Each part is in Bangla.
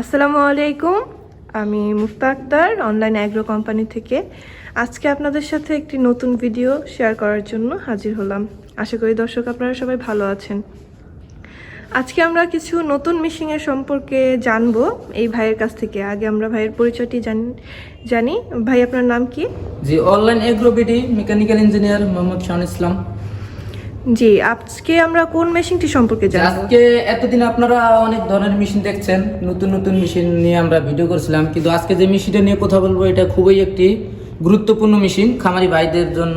আসসালামু আলাইকুম। আমি Mukta Akter online agro company থেকে। আজকে আপনাদের সাথে একটি নতুন ভিডিও শেয়ার করার জন্য হাজির হলাম। আশা করি দর্শক আপনারা সবাই ভালো আছেন। আজকে আমরা কিছু নতুন মেশিনের সম্পর্কে জানব এই ভাইয়ের কাছ থেকে। আগে আমরা ভাইয়ের পরিচয়টি জানি জানি। ভাই, আপনার নাম কি? জি online agro BD mechanical engineer Mohammad Shahan Islam. জি আজকে আমরা কোন মেশিনটি সম্পর্কে জানব? আজকে এতদিন আপনারা অনেক ধরনের মেশিন দেখছেন নতুন নতুন মেশিন নিয়ে আমরা ভিডিও করছিলাম কিন্তু আজকে যে মেশিনটা নিয়ে কথা বলব এটা খুবই একটি গুরুত্বপূর্ণ মেশিন খামারি ভাইদের জন্য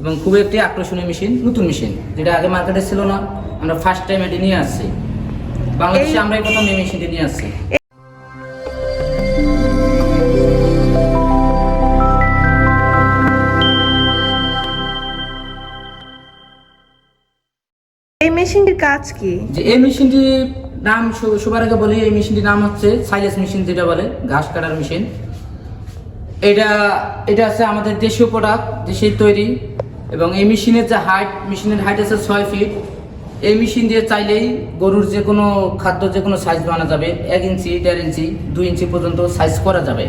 এবং খুবই একটি আকর্ষণীয় মেশিন নতুন মেশিন যেটা আগে মার্কেটে ছিল না আমরা ফার্স্ট টাইম এটি নিয়ে আসছি। বাংলাদেশে আমরা এই প্রথম এই মেশিনটি নিয়ে আসছি। মেশিনটির কাজ কি? যে এই মেশিনটির নাম সব- সবার আগে বলি, এই মেশিনটির নাম হচ্ছে সাইলেস মেশিন যেটা বলে, ঘাস কাটার মেশিন। এটা এটা আছে আমাদের দেশীয় প্রোডাক্ট দেশের তৈরি। এবং এই মেশিনের যে হাইট মেশিনের হাইট আছে ছয় ফিট এই মেশিন দিয়ে চাইলেই গরুর যে কোনো খাদ্য, যে কোনো সাইজ বানা যাবে। এক ইঞ্চি, দেড় ইঞ্চি, দুই ইঞ্চি পর্যন্ত সাইজ করা যাবে।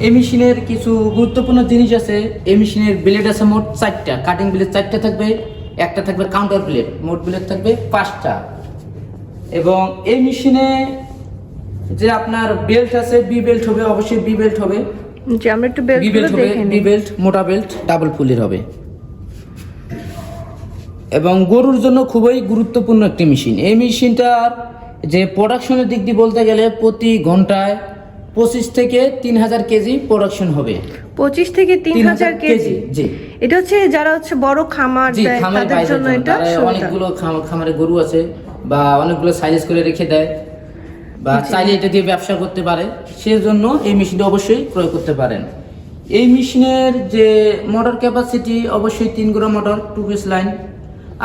এই মেশিনের কিছু গুরুত্বপূর্ণ জিনিস আছে। এই মেশিনের ব্লেড আছে মোট চারটা কাটিং ব্লেড চারটা থাকবে। একটা থাকবে কাউন্টার ব্লেড মোট ব্লেড থাকবে পাঁচটা। এবং এই মেশিনে যে আপনার বেল্ট আছে বি বেল্ট হবে অবশ্যই বি বেল্ট হবে। যে আমরা একটু বি বেল্ট হবে বি বেল্ট মোটা বেল্ট ডাবল ফুলের হবে। এবং গরুর জন্য খুবই গুরুত্বপূর্ণ একটি মেশিন এই মেশিনটার যে প্রোডাকশনের দিক দিয়ে বলতে গেলে প্রতি ঘন্টায় পঁচিশ থেকে তিন হাজার কেজি প্রোডাকশন হবে। পঁচিশ থেকে তিন হাজার কেজি জি। এটা হচ্ছে যারা হচ্ছে বড় খামার দেয় তাদের জন্য এটা অনেকগুলো খামারে গরু আছে বা অনেকগুলো সাইজ করে রেখে দেয় বা চাইলে এটা দিয়ে ব্যবসা করতে পারে। সেজন্য এই মেশিনটা অবশ্যই ক্রয় করতে পারেন। এই মেশিনের যে মোটর ক্যাপাসিটি অবশ্যই তিন গ্রো মোটর টু পিস লাইন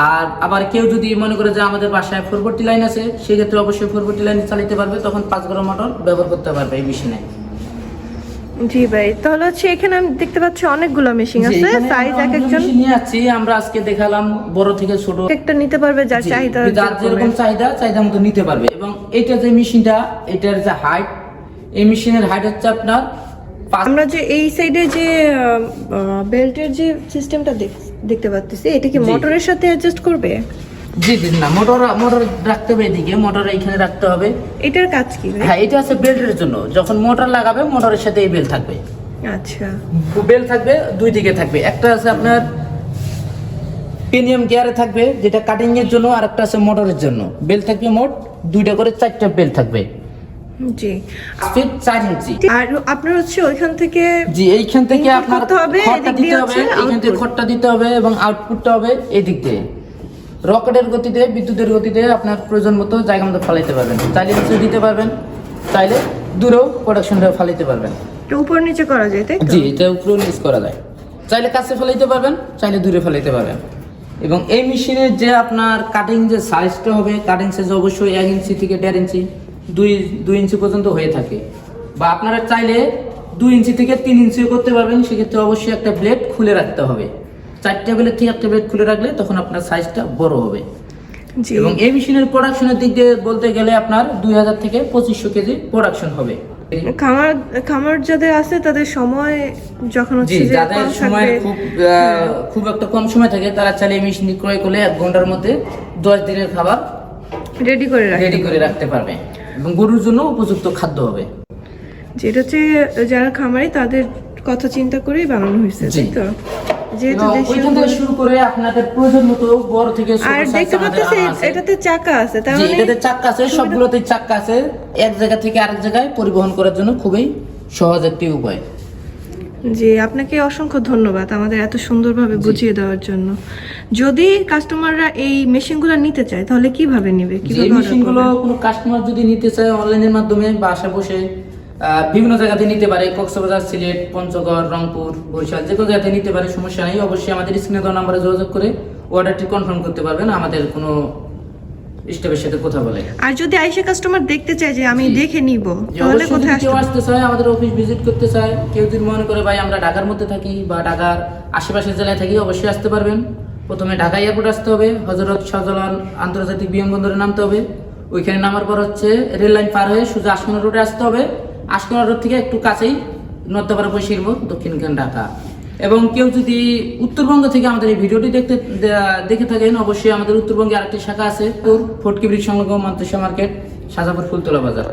আর আবার কেউ যদি মনে করে যে আমাদের বাসায় ফোরবর্টি লাইন আছে সেক্ষেত্রে অবশ্যই ফোরবর্টি লাইন চালাতে পারবে তখন পাঁচ গ্রো মোটর ব্যবহার করতে পারবে এই মেশিনে জি ভাই তাহলে হচ্ছে এখানে আমি দেখতে পাচ্ছি অনেকগুলো মেশিন আছে সাইজ এক একজন। নিয়ে যাচ্ছি আমরা আজকে দেখালাম বড় থেকে ছোট। একটা নিতে পারবে যার চাহিদা যার যেরকম চাহিদা চাহিদা মতো নিতে পারবে। এবং এটা যে মেশিনটা এটার যে হাইট এই মেশিনের হাইট হচ্ছে আপনার আমরা যে এই সাইডে যে বেল্টের যে সিস্টেমটা দেখতে পাচ্ছি এটা কি মোটরের সাথে অ্যাডজাস্ট করবে? জি জি না মোটর মোটর রাখতে হবে এদিকে মোটর এইখানে রাখতে হবে। এটার কাজ কি হ্যাঁ এটা আছে বেল্টের জন্য যখন মোটর লাগাবে মোটরের সাথে এই বেল থাকবে। আচ্ছা। বেল থাকবে দুই দিকে থাকবে একটা আছে আপনার প্রিমিয়াম গিয়ারে থাকবে যেটা কাটিং এর জন্য আর একটা আছে মোটরের জন্য। বেল থাকবে মোট দুইটা করে চারটা বেল থাকবে। জি। স্পিড চার ইঞ্চি। আর আপনার হচ্ছে ওইখান থেকে জি এইখান থেকে আপনার এদিক দিতে হবে এইখান থেকে output। দিতে হবে এবং আউটপুটটা হবে এই দিক দিয়ে। রকেটের গতিতে বিদ্যুতের গতিতে আপনার প্রয়োজন মতো জায়গা মতো ফালাইতে পারবেন। চাইলে নিচে দিতে পারবেন চাইলে দূরেও প্রোডাকশনটা ফালাইতে পারবেন। উপর নিচে করা যায় তাই জি এটা উপরেও নিচ করা যায়। চাইলে কাছে ফেলাইতে পারবেন চাইলে দূরে ফেলাইতে পারবেন। এবং এই মেশিনের যে আপনার কাটিং যে সাইজটা হবে কাটিং সাইজ অবশ্যই এক ইঞ্চি থেকে দেড় ইঞ্চি দুই দুই ইঞ্চি পর্যন্ত হয়ে থাকে। বা আপনারা চাইলে দুই ইঞ্চি থেকে তিন ইঞ্চিও করতে পারবেন সেক্ষেত্রে অবশ্যই একটা ব্লেড খুলে রাখতে হবে। চারটে ব্লেড থেকে একটা ব্লেড খুলে রাখলে তখন আপনার সাইজটা বড় হবে। এবং এই মেশিনের প্রোডাকশনের দিক দিয়ে বলতে গেলে আপনার দুই হাজার থেকে পঁচিশশো কেজি প্রোডাকশন হবে। খামার খামার যাদের আছে তাদের সময় যখন হচ্ছে যে যাদের সময় খুব আহ, খুব একটা কম সময় থাকে তারা চাইলে মেশিন ক্রয় করলে এক ঘণ্টার মধ্যে দশ দিনের খাবার রেডি করে রেডি করে রাখতে পারবে। এবং গরুর জন্য উপযুক্ত খাদ্য হবে। যেটা হচ্ছে যারা খামারি তাদের কথা চিন্তা করেই বানানো হয়েছে তাই তো? যেহেতু ওইখান থেকে শুরু করে আপনাদের প্রয়োজন মতো বড় থেকে আর দেখতে এটাতে চাকা আছে তার মানে এটাতে চাক্কা আছে সবগুলোতেই চাক্কা আছে। এক জায়গা থেকে আরেক জায়গায় পরিবহন করার জন্য খুবই সহজ একটি উপায়। জি আপনাকে অসংখ্য ধন্যবাদ আমাদের এত সুন্দরভাবে বুঝিয়ে দেওয়ার জন্য। যদি কাস্টমাররা এই মেশিনগুলো নিতে চায় তাহলে কীভাবে নেবে? কীভাবে মেশিনগুলো কোনো কাস্টমার যদি নিতে চায় অনলাইনের মাধ্যমে বাসা বসে বিভিন্ন জায়গাতে নিতে পারে কক্সবাজার সিলেট পঞ্চগড় রংপুর বরিশাল যে কোনো জায়গাতে নিতে পারে সমস্যা নেই। অবশ্যই আমাদের স্ক্রিনে দেওয়া নাম্বারে যোগাযোগ করে অর্ডারটি কনফার্ম করতে পারবেন আমাদের কোনো স্টাফের সাথে কথা বলে। আর যদি আইসে কাস্টমার দেখতে চায় যে আমি দেখে নিব তাহলে কোথায় কেউ আসতে আসতে চায় আমাদের অফিস ভিজিট করতে চায় কেউ যদি মনে করে ভাই আমরা ঢাকার মধ্যে থাকি বা ঢাকার আশেপাশের জেলায় থাকি অবশ্যই আসতে পারবেন। প্রথমে ঢাকা এয়ারপোর্ট আসতে হবে হজরত শাহজালাল আন্তর্জাতিক বিমানবন্দরে নামতে হবে। ওইখানে নামার পর হচ্ছে রেল লাইন পার হয়ে সোজা আশকোনা রোডে আসতে হবে। আশকোনা রোড থেকে একটু কাছেই নর্দাপাড়া বসিরব দক্ষিণখান ঢাকা। এবং কেউ যদি উত্তরবঙ্গ থেকে আমাদের এই ভিডিওটি দেখতে দেখে থাকেন অবশ্যই আমাদের উত্তরবঙ্গে আরেকটি শাখা আছে ফটকি ব্রিজ সংলগ্ন মন্তেশ্বর মার্কেট সাজাপুর ফুলতলা বাজার।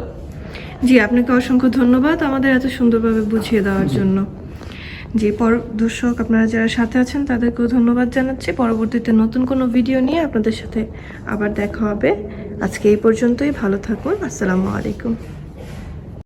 জি আপনাকে অসংখ্য ধন্যবাদ আমাদের এত সুন্দরভাবে বুঝিয়ে দেওয়ার জন্য। যে পর দর্শক আপনারা যারা সাথে আছেন তাদেরকেও ধন্যবাদ জানাচ্ছি। পরবর্তীতে নতুন কোনো ভিডিও নিয়ে আপনাদের সাথে আবার দেখা হবে। আজকে এই পর্যন্তই ভালো থাকুন আসসালামু আলাইকুম।